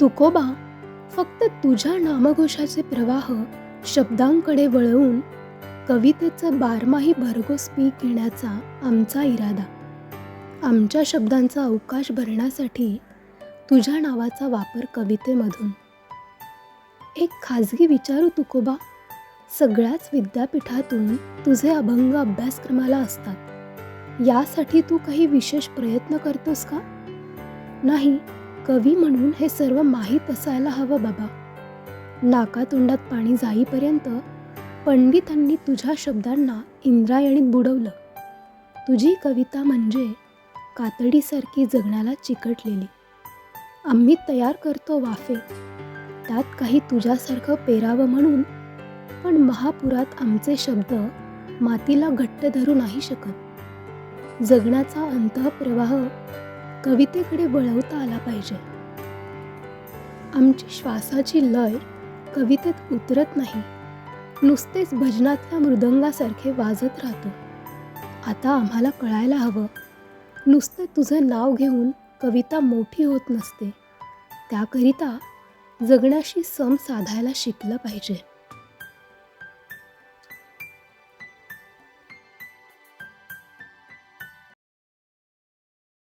तुकोबा फक्त तुझ्या नामघोषाचे प्रवाह शब्दांकडे वळवून कवितेचं बारमाही भरघोस पीक घेण्याचा आमचा इरादा. आमच्या शब्दांचा अवकाश भरण्यासाठी तुझ्या नावाचा वापर कवितेमधून. एक खाजगी विचारू तुकोबा सगळ्याच विद्यापीठातून तुझे अभंग अभ्यासक्रमाला असतात. यासाठी तू काही विशेष प्रयत्न करतोस का? नाही कवी म्हणून हे सर्व माहीत असायला हवं बाबा. नाकातोंडात पाणी जाईपर्यंत पंडितांनी तुझ्या शब्दांना इंद्रायणीत बुडवलं. तुझी कविता म्हणजे कातडीसारखी जगण्याला चिकटलेली. आम्ही तयार करतो वाफे. त्यात काही तुझ्यासारखं पेरावं म्हणून पण महापुरात आमचे शब्द मातीला घट्ट धरू नाही शकत. जगण्याचा अंतःप्रवाह कवितेकडे वळवता आला पाहिजे. आमची श्वासाची लय कवितेत उतरत नाही. नुसतेच भजनातल्या मृदंगासारखे वाजत राहतो. आता आम्हाला कळायला हवं. नुसतं तुझं नाव घेऊन कविता मोठी होत नसते. त्याकरिता जगण्याशी सम साधायला शिकलं पाहिजे.